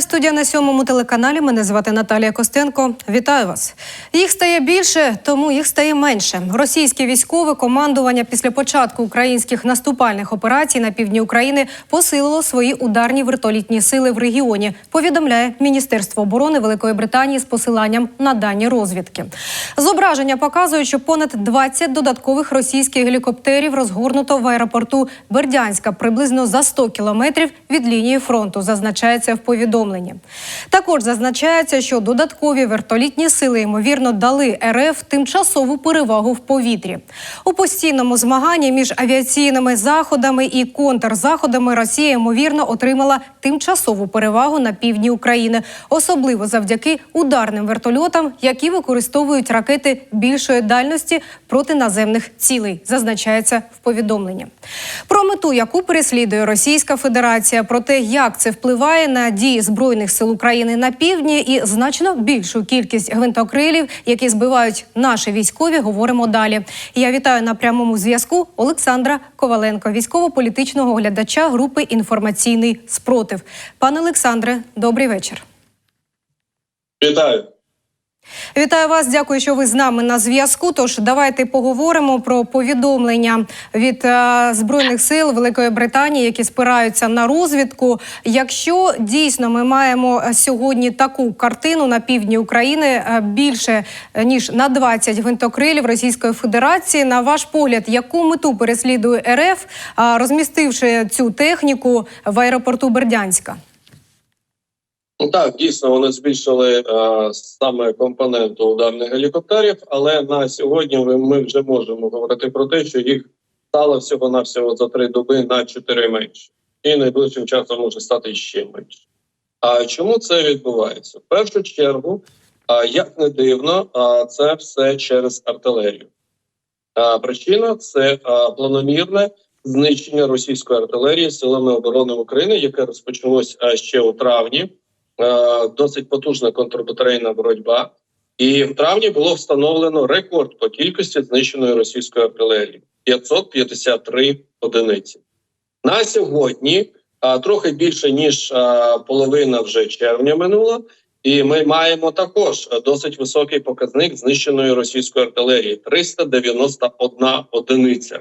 студія на сьомому телеканалі. Мене звати Наталія Костенко. Вітаю вас. Їх стає більше, тому їх стає менше. Російське військове командування після початку українських наступальних операцій на півдні України посилило свої ударні вертолітні сили в регіоні. Повідомляє Міністерство оборони Великої Британії з посиланням на дані розвідки. Зображення показують, що понад 20 додаткових російських гелікоптерів розгорнуто в аеропорту Бердянська приблизно за 100 кілометрів від лінії фронту. Зазначається в повідомленні. Також зазначається, що додаткові вертолітні сили ймовірно дали РФ тимчасову перевагу в повітрі. У постійному змаганні між авіаційними заходами і контрзаходами Росія ймовірно отримала тимчасову перевагу на півдні України, особливо завдяки ударним вертольотам, які використовують ракети більшої дальності проти наземних цілей. Зазначається в повідомленні. Про мету, яку переслідує Російська Федерація, про те, як це впливає на дії збройних сил України на півдні, і значно більшу кількість гвинтокрилів, які збивають наші військові, говоримо далі. Я вітаю на прямому зв'язку Олександра Коваленко, військово-політичного оглядача групи інформаційний спротив. Пане Олександре, добрий вечір. Вітаю. Вітаю вас, дякую, що ви з нами на зв'язку. Тож давайте поговоримо про повідомлення від е, збройних сил Великої Британії, які спираються на розвідку. Якщо дійсно ми маємо е, сьогодні таку картину на півдні України е, більше ніж на 20 гвинтокрилів Російської Федерації, на ваш погляд, яку мету переслідує РФ, розмістивши цю техніку в аеропорту Бердянська? Ну так, дійсно вони збільшили е, саме компоненту ударних гелікоптерів, але на сьогодні ми, вже можемо говорити про те, що їх стало всього навсього за три доби на чотири менше, і найближчим часом може стати ще менше. А чому це відбувається? В першу чергу, а, як не дивно, а, це все через артилерію. А, причина це а, планомірне знищення російської артилерії силами оборони України, яке розпочалось а, ще у травні. Е, досить потужна контрбатарейна боротьба. І в травні було встановлено рекорд по кількості знищеної російської артилерії 553 одиниці. На сьогодні а, трохи більше ніж а, половина вже червня минула, і ми маємо також досить високий показник знищеної російської артилерії 391 одиниця.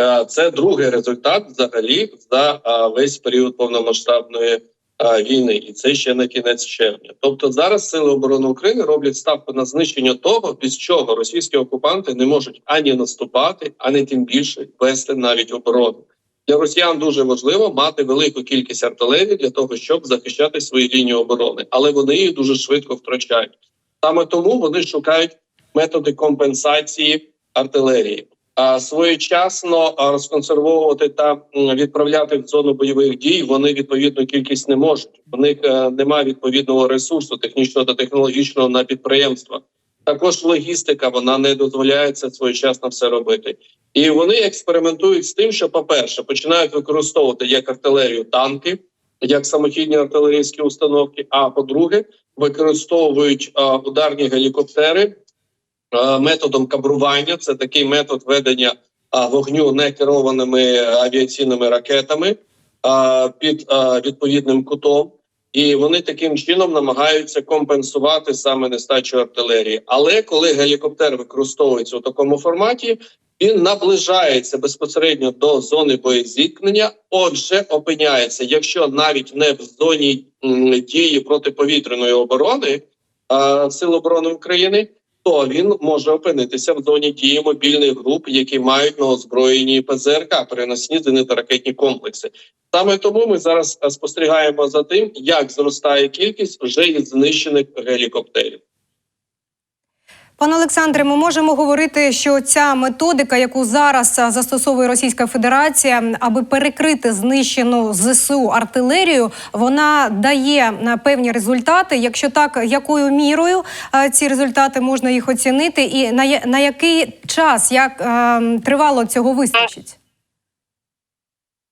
Е, Це другий результат взагалі за весь період повномасштабної війни, і це ще на кінець червня. Тобто зараз сили оборони України роблять ставку на знищення того, без чого російські окупанти не можуть ані наступати, ані тим більше вести навіть оборону. Для росіян дуже важливо мати велику кількість артилерії для того, щоб захищати свої лінії оборони, але вони їх дуже швидко втрачають. Саме тому вони шукають методи компенсації артилерії. Своєчасно розконсервовувати та відправляти в зону бойових дій вони відповідну кількість не можуть. У них е, немає відповідного ресурсу технічного та технологічного на підприємства. Також логістика вона не дозволяє це своєчасно все робити. І вони експериментують з тим, що, по-перше, починають використовувати як артилерію танки, як самохідні артилерійські установки. А по-друге, використовують ударні гелікоптери методом кабрування. Це такий метод ведення а, вогню некерованими авіаційними ракетами під відповідним кутом. І вони таким чином намагаються компенсувати саме нестачу артилерії. Але коли гелікоптер використовується у такому форматі, він наближається безпосередньо до зони боєзіткнення. Отже, опиняється, якщо навіть не в зоні дії протиповітряної оборони Сил оборони України, то він може опинитися в зоні дії мобільних груп, які мають на озброєнні ПЗРК, переносні зенитно-ракетні комплекси. Саме тому ми зараз е, спостерігаємо за тим, як зростає кількість вже і знищених гелікоптерів. Пане Олександре, ми можемо говорити, що ця методика, яку зараз застосовує Російська Федерація, аби перекрити знищену зсу артилерію, вона дає а, певні результати. Якщо так, якою мірою ці результати можна їх оцінити, і на, який час як а, тривало цього вистачить?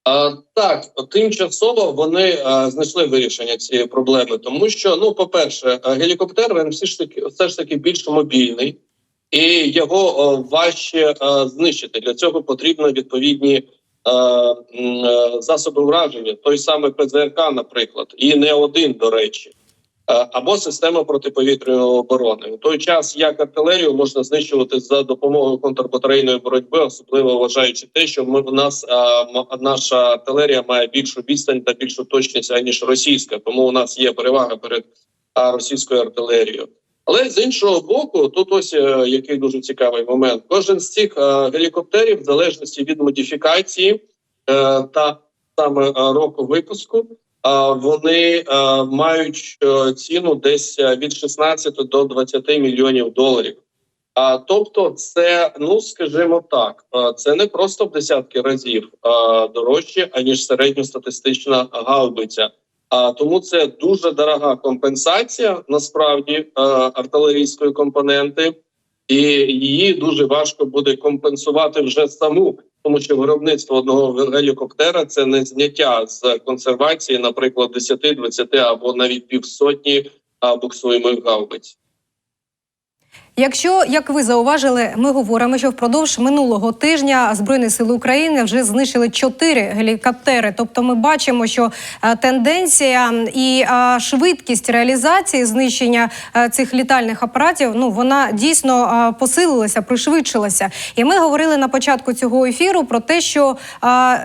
А, так, тимчасово вони а, знайшли вирішення цієї проблеми, тому що, ну, по-перше, гелікоптер він все ж таки все ж таки більш мобільний, і його важче знищити. Для цього потрібно відповідні е, е, засоби враження, той самий ПЗРК, наприклад, і не один, до речі, е, або система протиповітряної оборони. У той час як артилерію можна знищувати за допомогою контрбатарейної боротьби, особливо вважаючи те, що ми в нас е, наша артилерія має більшу відстань та більшу точність аніж російська, тому у нас є перевага перед російською артилерією. Але з іншого боку, тут ось е, який дуже цікавий момент. Кожен з цих е, гелікоптерів, в залежності від модифікації е, та саме е, року випуску, вони мають е, ціну десь е, від 16 до 20 мільйонів доларів. А тобто, це ну скажімо так, е, це не просто в десятки разів дорожче аніж середньостатистична гаубиця. А тому це дуже дорога компенсація насправді артилерійської компоненти, і її дуже важко буде компенсувати вже саму, тому що виробництво одного гелікоптера це не зняття з консервації, наприклад, 10, 20 або навіть півсотні буксуємих гаубиць. Якщо, як ви зауважили, ми говоримо, що впродовж минулого тижня Збройні сили України вже знищили чотири гелікоптери. Тобто, ми бачимо, що е, тенденція і е, швидкість реалізації знищення е, цих літальних апаратів ну вона дійсно посилилася, пришвидшилася. І ми говорили на початку цього ефіру про те, що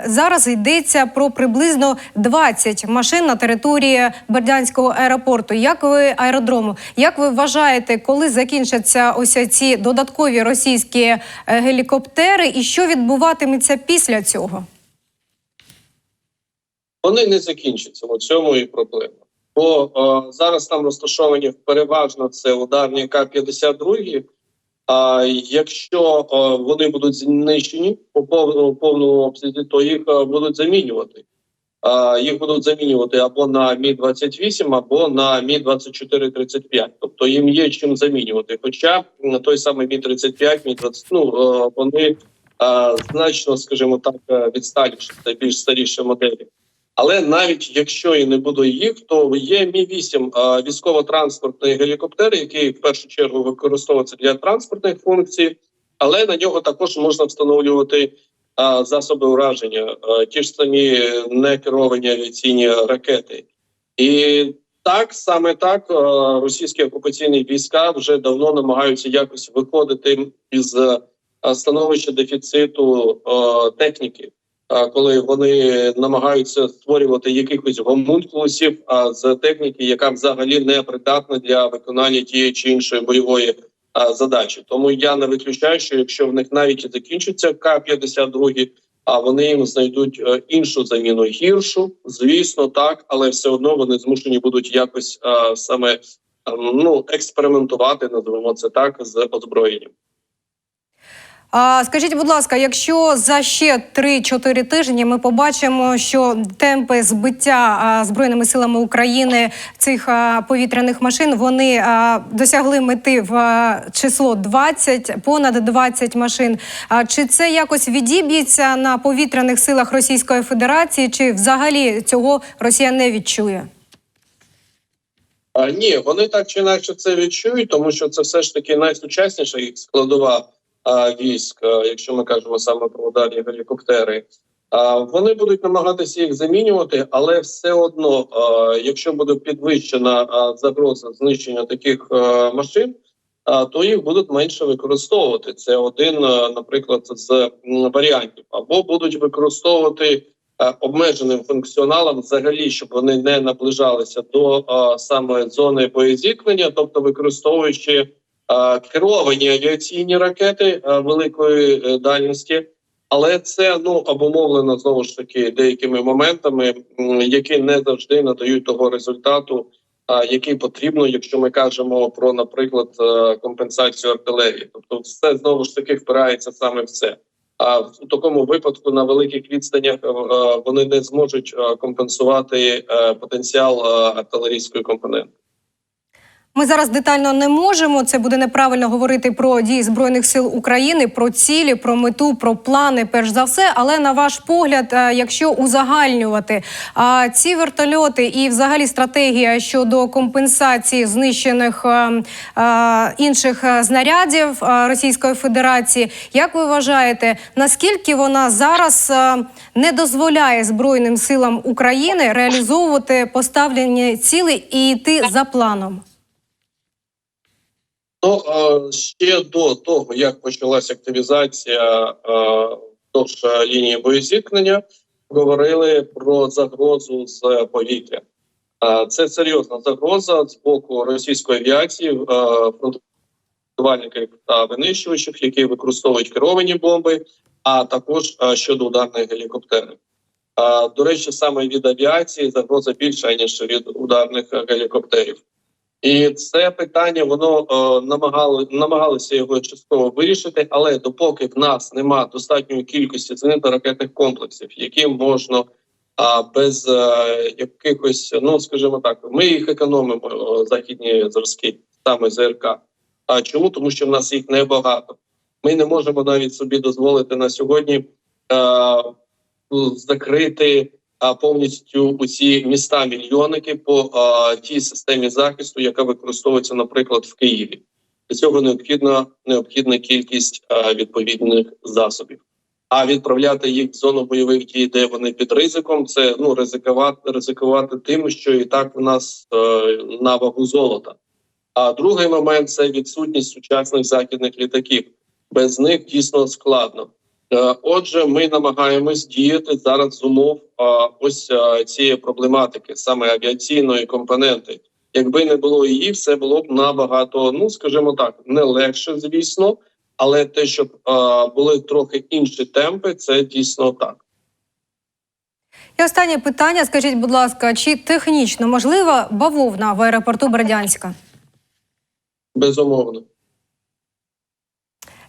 зараз йдеться про приблизно 20 машин на території Бердянського аеропорту. Як ви аеродрому? Як ви вважаєте, коли закінчаться ось ці додаткові російські е, гелікоптери, і що відбуватиметься після цього? Вони не закінчаться. У цьому і проблема. Бо е, зараз там розташовані переважно це ударні К-52. А якщо е, вони будуть знищені повному повному обсязі, то їх е, будуть замінювати. Їх будуть замінювати або на Мі 28 або на Мі 24 35 Тобто їм є чим замінювати. Хоча м, той самий Мі 35 Мі 20, ну е, вони е, значно, скажімо так, е, відсталіші, це більш старіші моделі. Але навіть якщо і не буде їх, то є Мі 8 військово-транспортний гелікоптер, який в першу чергу використовується для транспортних функцій, але на нього також можна встановлювати засоби ураження, ті ж самі некеровані авіаційні ракети. І так саме так російські окупаційні війська вже давно намагаються якось виходити із становища дефіциту техніки. Коли вони намагаються створювати якихось гомункулусів з техніки, яка взагалі не придатна для виконання тієї чи іншої бойової задачі. Тому я не виключаю, що якщо в них навіть і закінчиться К-52, а вони їм знайдуть е, іншу заміну гіршу, звісно, так, але все одно вони змушені будуть якось саме ем, ну експериментувати, називаємо це так, з озброєнням. А скажіть, будь ласка, якщо за ще 3-4 тижні ми побачимо, що темпи збиття збройними силами України цих повітряних машин вони досягли мети в число 20, понад 20 машин. А чи це якось відіб'ється на повітряних силах Російської Федерації, чи взагалі цього Росія не відчує? А, ні, вони так чи інакше це відчують, тому що це все ж таки найсучасніша їх складова військ, якщо ми кажемо саме про ударні гелікоптери. Вони будуть намагатися їх замінювати, але все одно, якщо буде підвищена загроза знищення таких машин, то їх будуть менше використовувати. Це один, наприклад, з варіантів, або будуть використовувати обмеженим функціоналом, взагалі, щоб вони не наближалися до саме зони боєзіткнення, тобто використовуючи керовані авіаційні ракети великої е, дальності. Але це ну обумовлено знову ж таки деякими моментами, які не завжди надають того результату, який потрібно, якщо ми кажемо про, наприклад, е, компенсацію артилерії. Тобто, все знову ж таки впирається саме в це. А в такому випадку на великих відстанях е, вони не зможуть компенсувати потенціал артилерійської компоненти. Ми зараз детально не можемо. Це буде неправильно говорити про дії збройних сил України, про цілі, про мету, про плани, перш за все. Але на ваш погляд, е, якщо узагальнювати ці вертольоти і взагалі стратегія щодо компенсації знищених е, е, інших е, знарядів Російської Федерації, як ви вважаєте, наскільки вона зараз не дозволяє Збройним силам України реалізовувати поставлені цілі і йти за планом? Ну е, ще до того, як почалася активізація е, вздовж лінії боєзіткнення, говорили про загрозу з повітря. Е, Це серйозна загроза з боку російської авіації, е, фронтувальників та винищувачів, які використовують керовані бомби, а також е, щодо ударних гелікоптерів. Е, До речі, саме від авіації загроза більша ніж від ударних гелікоптерів. І це питання воно е, намагали намагалися його частково вирішити, але допоки в нас нема достатньої кількості зенитно-ракетних комплексів, які можна а, без е, якихось, ну скажімо так, ми їх економимо е, західні зразки саме ЗРК. А чому? Тому що в нас їх небагато. Ми не можемо навіть собі дозволити на сьогодні е, закрити повністю усі міста мільйонники по тій системі захисту, яка використовується, наприклад, в Києві. Для цього необхідна необхідна кількість відповідних засобів. А відправляти їх в зону бойових дій, де вони під ризиком, це ну ризикувати ризикувати тим, що і так в нас е, на вагу золота. А другий момент це відсутність сучасних західних літаків. Без них дійсно складно. Е, Отже, ми намагаємось діяти зараз з умов ось цієї проблематики, саме авіаційної компоненти. Якби не було її, все було б набагато, ну скажімо так, не легше, звісно, але те, щоб були трохи інші темпи, це дійсно так. І останнє питання. Скажіть, будь ласка, чи технічно можлива бавовна в аеропорту Бердянська? Безумовно.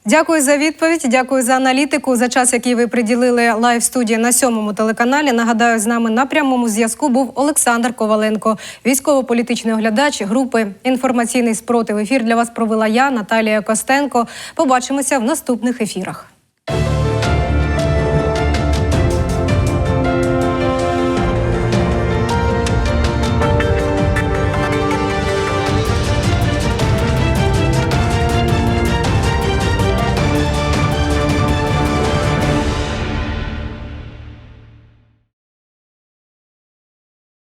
Дякую за відповідь. Дякую за аналітику. За час, який ви приділили лайв студії на сьомому телеканалі. Нагадаю, з нами на прямому зв'язку був Олександр Коваленко, військово-політичний оглядач групи інформаційний спротив. Ефір для вас провела я, Наталія Костенко. Побачимося в наступних ефірах.